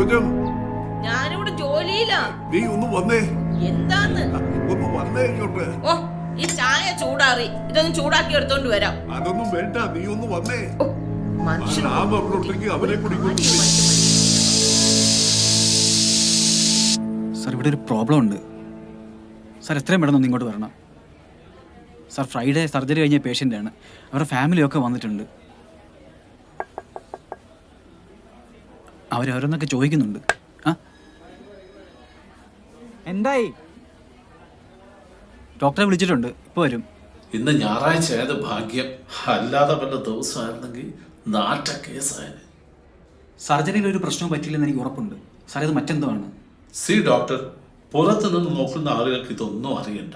സരോജം ഞാനിവിടെ ജോലിയില്ല നീ ഒന്ന് വന്നേ. എന്താന്ന്? ഒന്ന് വന്നേ ഇങ്ങോട്ട്. ഓ ഈ ചായ ചൂടാറി. ഇതൊന്നും ചൂടാക്കി എടുത്തോണ്ട് വരാം. അതൊന്നും വേണ്ട നീ ഒന്ന് വന്നേ. അവനെ മതി. സാർ ഇവിടെ ഒരു പ്രോബ്ലം ഉണ്ട് സാർ എത്രയും പെട്ടെന്ന് ഒന്ന് ഇങ്ങോട്ട് വരണം. സാർ ഫ്രൈഡേ സർജറി കഴിഞ്ഞ പേഷ്യന്റാണ്. അവരുടെ ഫാമിലിയൊക്കെ വന്നിട്ടുണ്ട്. അവരോരോന്നൊക്കെ ചോദിക്കുന്നുണ്ട്. ആ? എന്തായി? ഡോക്ടറെ വിളിച്ചിട്ടുണ്ട്. ഇപ്പോൾ വരും. ഇന്ന് ഞായറാഴ്ച ആയത് ഭാഗ്യം. അല്ലാതെ വല്ല ദിവസമായിരുന്നെങ്കിൽ നാറ്റ കേസായന് സർജറിയിൽ ഒരു പ്രശ്നവും പറ്റിയില്ലെന്ന് എനിക്ക് ഉറപ്പുണ്ട്. സാർ ഇത് മറ്റെന്തോ ആണ് സി ഡോക്ടർ പുറത്തു നിന്ന് നോക്കുന്ന ആളുകൾക്ക് ഇതൊന്നും അറിയണ്ട.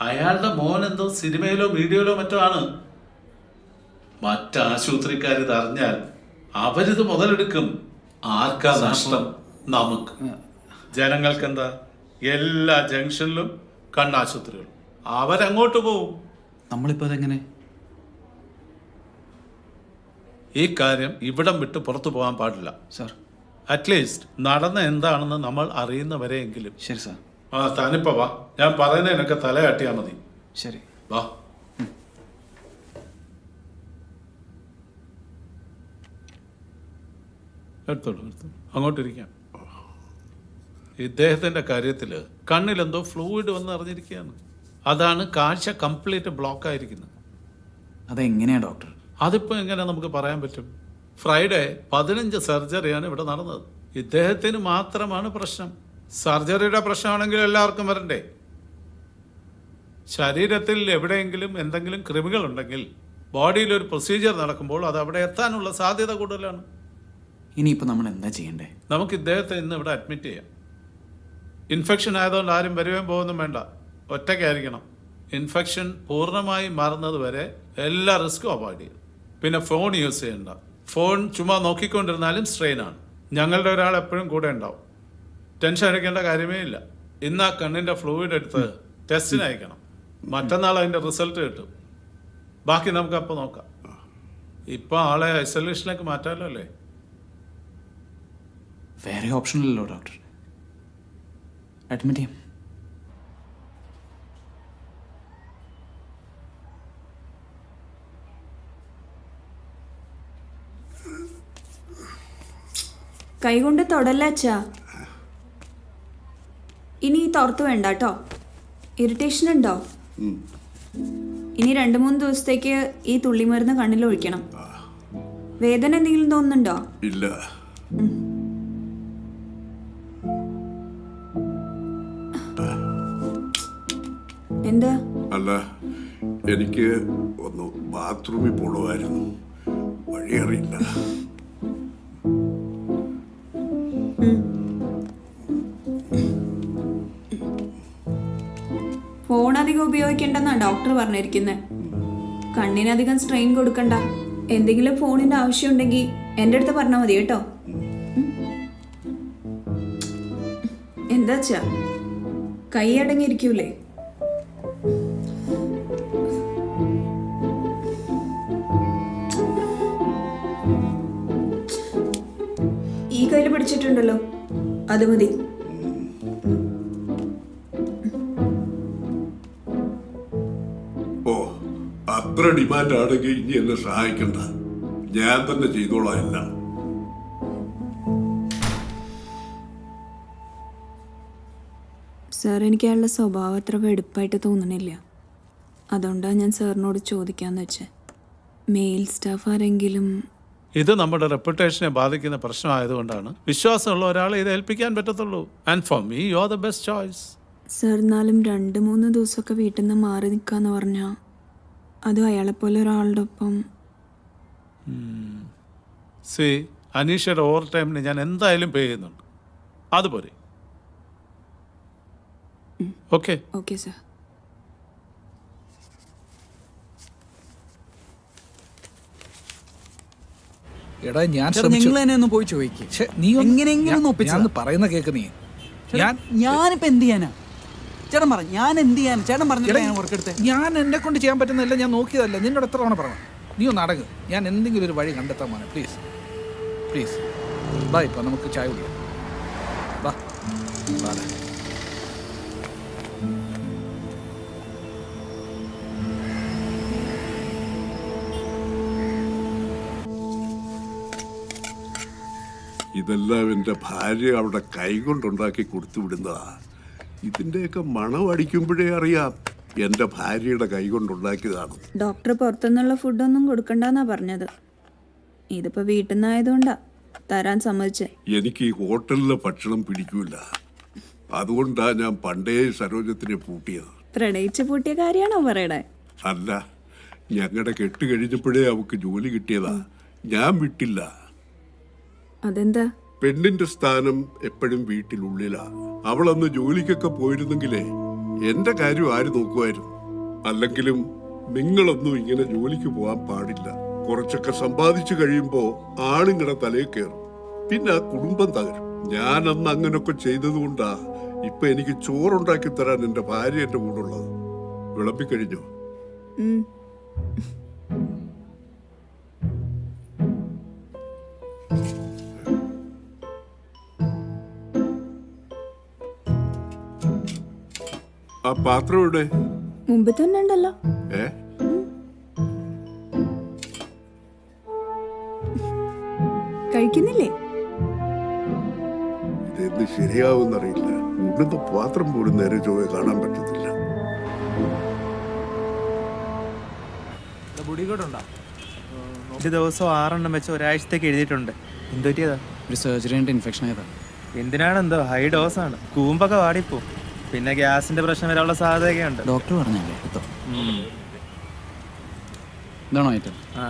അയാളുടെ മോൻ എന്തോ സിനിമയിലോ വീഡിയോയിലോ മറ്റോ ആണ്. മറ്റാശുപത്രിക്കാർ ഇത് അറിഞ്ഞാൽ അവരിത് മുതലെടുക്കും. ആർക്കാ നഷ്ടം? നമുക്ക്. ജനങ്ങൾക്ക് എന്താ എല്ലാ ജംഗ്ഷനിലും കണ്ണാശുപത്രികളും അവരങ്ങോട്ട് പോവും. നമ്മളിപ്പോ അതെങ്ങനെ? ഈ കാര്യം ഇവിടം വിട്ട് പുറത്തു പോകാൻ പാടില്ല. സാർ. അറ്റ്ലീസ്റ്റ് നടന്ന എന്താണെന്ന് നമ്മൾ അറിയുന്നവരെയെങ്കിലും. ശരി സർ. ആ താനിപ്പോ വാ. ഞാൻ പറയുന്നതിനൊക്കെ തലയാട്ടിയാ മതി. ശരി. വാ. എടുത്തോളൂ എടുത്തോളൂ അങ്ങോട്ടിരിക്കാം. ഇദ്ദേഹത്തിന്റെ കാര്യത്തിൽ കണ്ണിലെന്തോ ഫ്ലൂയിഡ് വന്ന് അറിഞ്ഞിരിക്കുകയാണ് അതാണ് കാഴ്ച കംപ്ലീറ്റ് ബ്ലോക്ക് ആയിരിക്കുന്നത് അതെങ്ങനെയാ ഡോക്ടർ അതിപ്പോ എങ്ങനെ നമുക്ക് പറയാൻ പറ്റും? ഫ്രൈഡേ പതിനഞ്ച് സർജറിയാണ് ഇവിടെ നടന്നത്. ഇദ്ദേഹത്തിന് മാത്രമാണ് പ്രശ്നം. സർജറിയുടെ പ്രശ്നമാണെങ്കിൽ എല്ലാവർക്കും വരണ്ടേ? ശരീരത്തിൽ എവിടെയെങ്കിലും എന്തെങ്കിലും കൃമികൾ ഉണ്ടെങ്കിൽ ബോഡിയിൽ ഒരു പ്രൊസീജിയർ നടക്കുമ്പോൾ അത് അവിടെ എത്താനുള്ള സാധ്യത കൂടുതലാണ്. ഇനിയിപ്പോൾ നമ്മൾ എന്താ ചെയ്യണ്ടേ? നമുക്ക് ഇദ്ദേഹത്തെ ഇന്ന് ഇവിടെ അഡ്മിറ്റ് ചെയ്യാം. ഇൻഫെക്ഷൻ ആയതുകൊണ്ട് ആരും വരുകയും പോകുന്നും വേണ്ട. ഒറ്റയ്ക്കായിരിക്കണം. ഇൻഫെക്ഷൻ പൂർണമായി മാറുന്നത് വരെ എല്ലാ റിസ്ക്കും അവോയ്ഡ് ചെയ്യും. പിന്നെ ഫോൺ യൂസ് ചെയ്യണ്ട. ഫോൺ ചുമ്മാ നോക്കിക്കൊണ്ടിരുന്നാലും സ്ട്രെയിൻ ആണ്. ഞങ്ങളുടെ ഒരാൾ എപ്പോഴും കൂടെ ഉണ്ടാവും. ടെൻഷൻ അടിക്കേണ്ട കാര്യമേ ഇല്ല. ഇന്ന് ആ കണ്ണിന്റെ ഫ്ലൂയിഡ് എടുത്ത് ടെസ്റ്റിന് അയക്കണം. മറ്റന്നാൾ അതിന്റെ റിസൾട്ട് കിട്ടും. ബാക്കി നമുക്ക് അപ്പോൾ നോക്കാം. ഇപ്പൊ ആളെ ഐസൊലേഷനിലേക്ക് മാറ്റാമല്ലോ അല്ലേ? വേറെ ഓപ്ഷൻ ഇല്ലല്ലോ ഡോക്ടർ. അഡ്മിറ്റ് ചെയ്യാം. കൈകൊണ്ട് തൊടല്ല അച്ഛാ. ഇനി തുറത്ത് വേണ്ട കേട്ടോ. ഇറിറ്റേഷൻ ഉണ്ടോ? ഇനി രണ്ട് മൂന്ന് ദിവസത്തേക്ക് ഈ തുള്ളിമരുന്ന് കണ്ണിൽ ഒഴിക്കണം വേദന എന്തെങ്കിലും തോന്നുന്നുണ്ടോ? ഇല്ല. എന്താ? അല്ല എനിക്ക് ഒന്ന് ബാത്റൂമിൽ പോണമായിരുന്നു. വഴിയറിയില്ല ഫോൺ അധികം ഉപയോഗിക്കണ്ടെന്നാ ഡോക്ടർ പറഞ്ഞിരിക്കുന്നത് കണ്ണിനധികം സ്ട്രെയിൻ കൊടുക്കണ്ട. എന്തെങ്കിലും ഫോണിന്റെ ആവശ്യം ഉണ്ടെങ്കിൽ എന്റെ അടുത്ത് പറഞ്ഞാൽ മതി കേട്ടോ. എന്താച്ചാ? എന്താ കൈ അടങ്ങിയിരിക്കൂലേ? പിടിച്ചിട്ടുണ്ടല്ലോ അത് മതി. ഓ അത്ര ഡിമാൻഡ് ആണെങ്കിൽ ഇനി എന്നെ സഹായിക്കണ്ട. ഞാൻ തന്നെ ചെയ്തോളാം എല്ലാം. സാർ എനിക്ക് അയാളുടെ സ്വഭാവം അത്ര വെടുപ്പായിട്ട് തോന്നണില്ല. അതുകൊണ്ടാണ് ഞാൻ സാറിനോട് ചോദിക്കാന്ന് വെച്ചത് മെയിൽ സ്റ്റാഫ് ആരെങ്കിലും ഇത് നമ്മുടെ റെപ്യൂട്ടേഷനെ ബാധിക്കുന്ന പ്രശ്നമായതുകൊണ്ടാണ്. വിശ്വാസമുള്ള ഒരാളെ ഇത് ഏൽപ്പിക്കാൻ പറ്റത്തുള്ളൂ. And for me you are the best choice sir എന്നാലും രണ്ട് മൂന്ന് ദിവസമൊക്കെ വീട്ടിൽ നിന്ന് മാറി നിൽക്കാന്ന് പറഞ്ഞാൽ അതും അയാളെപ്പോലെ ഒരാളുടെ ഒപ്പം. സി അനീഷയുടെ ഓവർ ടൈമിന് ഞാൻ എന്തായാലും പേ ചെയ്യുന്നുണ്ട്. അതുപോലെ ഓക്കെ ഓക്കെ സാർ എടാ ഞാൻ ചേട്ടാ ശ്രമിച്ചു. നിങ്ങൾ തന്നെ ഒന്ന് പോയി ചോദിക്കും. നീ എങ്ങനെയെങ്കിലും പറയുന്ന കേക്ക് നീ. ഞാൻ ഞാനിപ്പോ എന്ത് ചെയ്യാനാ? ചേട്ടൻ പറഞ്ഞു ഞാൻ എന്ത് ചെയ്യാൻ ചേട്ടൻ പറഞ്ഞില്ല ഞാൻ എന്നെ കൊണ്ട് ചെയ്യാൻ പറ്റുന്നില്ല ഞാൻ നോക്കിയതല്ല. നിന്നോട് എത്ര തവണ പറഞ്ഞു നീ ഒന്ന് അടങ്ങ്. ഞാൻ എന്തെങ്കിലും ഒരു വഴി കണ്ടെത്താൻ മോനെ പ്ലീസ് പ്ലീസ് ബാ ഇപ്പൊ നമുക്ക് ചായ കുടിക്കാം. ബാ ബാ ഇതെല്ലാം എന്റെ ഭാര്യ അവിടെ കൈകൊണ്ടുണ്ടാക്കി കൊടുത്തു വിടുന്നതാ ഇതിന്റെയൊക്കെ മണം അടിക്കുമ്പോഴേ അറിയാം എന്റെ ഭാര്യയുടെ കൈകൊണ്ടുണ്ടാക്കിയതാണ്. ഡോക്ടർ പുറത്തുനിന്നുള്ള ഫുഡൊന്നും കൊടുക്കണ്ടെന്നാ പറഞ്ഞത്. ഇതിപ്പോ വീട്ടിൽ നിന്നായതുകൊണ്ടാ തരാൻ സമ്മതിച്ചേ. എനിക്ക് ഈ ഹോട്ടലിലെ ഭക്ഷണം പിടിക്കൂല. അതുകൊണ്ടാ ഞാൻ പണ്ടേ സരോജത്തിനെ പൂട്ടിയത്. പ്രണയിച്ച് പൂട്ടിയ കാര്യമാണോ പറയണേ? അല്ല ഞങ്ങളുടെ കെട്ട് കഴിഞ്ഞപ്പോഴേ അവക്ക് ജോലി കിട്ടിയതാ. ഞാൻ വിട്ടില്ല. അതെന്താ? പെണ്ണിന്റെ സ്ഥാനം എപ്പോഴും വീട്ടിലുള്ളിലാ. അവളന്ന് ജോലിക്കൊക്കെ പോയിരുന്നെങ്കിലേ എന്റെ കാര്യം ആര് നോക്കുമായിരുന്നു? അല്ലെങ്കിലും നിങ്ങളൊന്നും ഇങ്ങനെ ജോലിക്ക് പോകാൻ പാടില്ല. കുറച്ചൊക്കെ സമ്പാദിച്ചു കഴിയുമ്പോ ആണുങ്ങളുടെ തലയിൽ കയറും. പിന്നെ ആ കുടുംബം തകരും. ഞാൻ അന്ന് അങ്ങനൊക്കെ ചെയ്തതുകൊണ്ടാ ഇപ്പൊ എനിക്ക് ചോറുണ്ടാക്കി തരാൻ എന്റെ ഭാര്യ എന്റെ കൂടെ ഉള്ളത്. വിളമ്പിക്കഴിഞ്ഞോ? ആ പാത്രം ഇവിടെ മുമ്പ് തന്നെ ഉണ്ടല്ലോ. ഏ? കഴിക്കുന്നില്ലേ? ഇതെന്ത് ശരിയാവുമെന്നറിയില്ല ഉടുന്ന പാത്രം പോലും നേരെ ചൊവ്വെ കാണാൻ പറ്റത്തില്ല. ഒരു ദിവസം ആറെണ്ണം വെച്ച് ഒരാഴ്ചത്തേക്ക് എഴുതിയിട്ടുണ്ട്. എന്ത് പറ്റിയതാ ഒരു സർജറി ഇൻഫെക്ഷൻ ആയതാ. എന്തിനാണ് എന്തോ ഹൈ ഡോസ് ആണ് കൂമ്പൊക്കെ വാടിപ്പോ. പിന്നെ ഗ്യാസിന്റെ പ്രശ്നം വരാനുള്ള സാധ്യതയൊക്കെ ഉണ്ട്. ഡോക്ടർ പറഞ്ഞല്ലേ? കേട്ടോ ഇതാണോ ഐറ്റം ആ.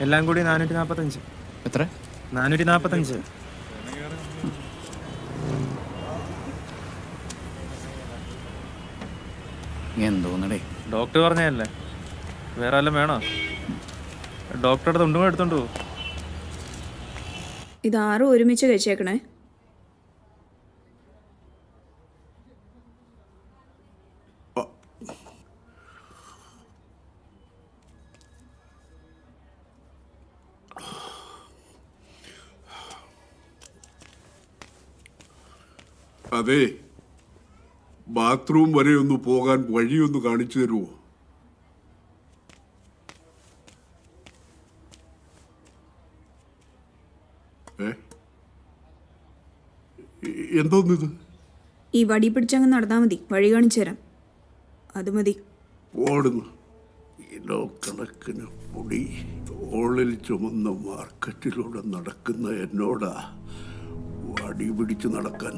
എല്ലാം കൂടി നാനൂറ്റി നാൽപ്പത്തഞ്ച് എത്ര? നാനൂറ്റി നാപ്പത്തഞ്ച് എന്തോന്നടേ. ഡോക്ടർ പറഞ്ഞല്ലേ വേറെ വല്ലതും വേണോ? ഡോക്ടറുടെ തുണ്ടും എടുത്തോണ്ട് പോകും ഇതാരും ഒരുമിച്ച് കഴിച്ചേക്കണേ. അതെ ബാത്റൂം വരെ ഒന്ന് പോകാൻ വഴിയൊന്ന് കാണിച്ചു തരുമോ? എന്തോന്നിത്? ഈ വടി പിടിച്ചങ്ങ് നടന്നാ മതി. വഴി കാണിച്ചു തരാം. അത് മതി. ഓടുന്നു. കിലോ കണക്കിന് പൊടി തോളിൽ ചുമന്ന മാർക്കറ്റിലൂടെ നടക്കുന്ന എന്നോടാ വടി പിടിച്ച് നടക്കാൻ.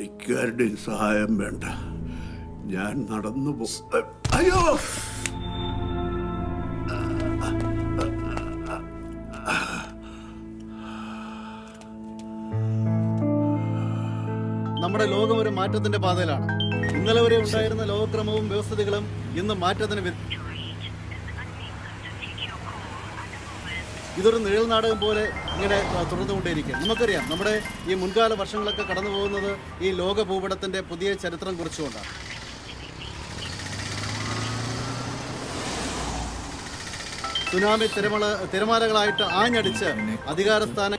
എനിക്കാരുടെയും സഹായം വേണ്ട. ഞാൻ നടന്നു അയ്യോ! നമ്മുടെ ലോകം ഒരു മാറ്റത്തിന്റെ പാതയിലാണ്. ഇന്നലെ വരെ ഉണ്ടായിരുന്ന ലോകക്രമവും വ്യവസ്ഥകളും ഇന്ന് മാറ്റത്തിന് ഇതൊരു നിഴൽ നാടകം പോലെ ഇങ്ങനെ തുടർന്നുകൊണ്ടേയിരിക്കും. നമുക്കറിയാം നമ്മുടെ ഈ മുൻകാല വർഷങ്ങളൊക്കെ കടന്നു പോകുന്നത് ഈ ലോക ഭൂപടത്തിന്റെ പുതിയ ചരിത്രം കുറിച്ചുകൊണ്ടാണ്. സുനാമി തിരമള തിരമാലകളായിട്ട് ആഞ്ഞടിച്ച് അധികാരസ്ഥാന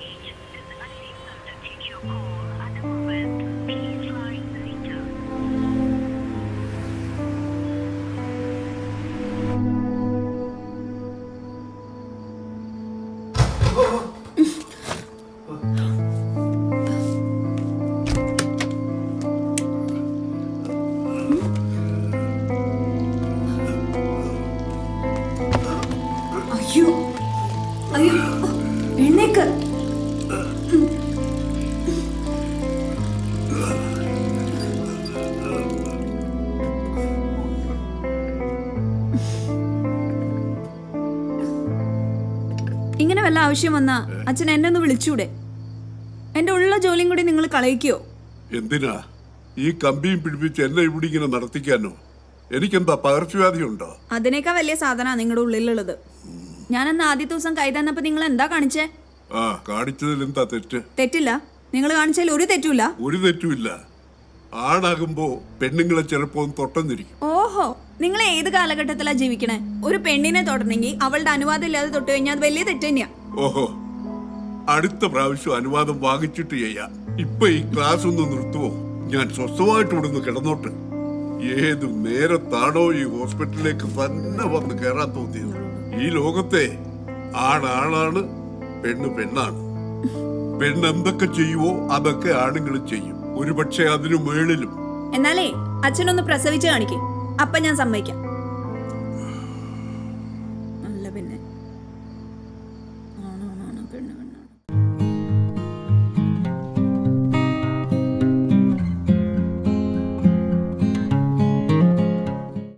ഇങ്ങനെ വല്ല ആവശ്യം വന്നാ അച്ഛൻ എന്നെ ഒന്ന് വിളിച്ചൂടെ? എന്റെ ഉള്ള ജോലിയും കൂടി നിങ്ങൾ കളയിക്കോ? എന്തിനാ? ഈ കമ്പിയും പിടിപ്പിച്ച് എന്നെ ഇവിടെ ഇങ്ങനെ നടത്തിക്കാനോ? എനിക്കെന്താ പകർച്ചവ്യാധി ഉണ്ടോ അതിനേക്കാ വലിയ സാധന നിങ്ങളുടെ ഉള്ളിലുള്ളത്. ഞാൻ അന്ന് ആദ്യത്തെ ദിവസം കൈ തന്നപ്പോ നിങ്ങൾ എന്താ കാണിച്ചേ? ആ കാണിച്ചതിൽ എന്താ തെറ്റ്? തെറ്റില്ല. നിങ്ങൾ കാണിച്ചാൽ ഒരു തെറ്റുമില്ല. ഒരു തെറ്റുമില്ല. ആണാകുമ്പോ പെണ്ണുങ്ങളെ ചിലപ്പോ തൊട്ടന്നിരിക്കും. ഓഹോ നിങ്ങൾ ഏത് കാലഘട്ടത്തിലാ ജീവിക്കണേ? ഒരു പെണ്ണിനെ തൊടണെങ്കിൽ അവളുടെ അനുവാദം ഇല്ലാതെ തൊട്ട് കഴിഞ്ഞാൽ അത് വലിയ തെറ്റ് തന്നെയാ ഓഹോ അടുത്ത പ്രാവശ്യം അനുവാദം വാങ്ങിച്ചിട്ട് ചെയ്യാ. ഇപ്പൊ ഈ ക്ലാസ് ഒന്ന് നിർത്തുവോ? ഞാൻ സ്വസ്ഥമായിട്ട് ഇവിടുന്ന് കിടന്നോട്ട്. ഏത് നേരത്താണോ ഈ ഹോസ്പിറ്റലിലേക്ക് തന്നെ വന്ന് കയറാൻ തോന്നിയത്? ഈ ലോകത്തെ ആണാണാണ് പെണ്ണ് പെണ്ണാണ്. പെണ്ണ് എന്തൊക്കെ ചെയ്യുവോ അതൊക്കെ ആണുങ്ങൾ ചെയ്യും. ഒരുപക്ഷെ അതിനു മേളിലും. എന്നാലേ അച്ഛനൊന്ന് പ്രസവിച്ച് കാണിക്കേ. അപ്പൊ ഞാൻ സമ്മതിക്കാം.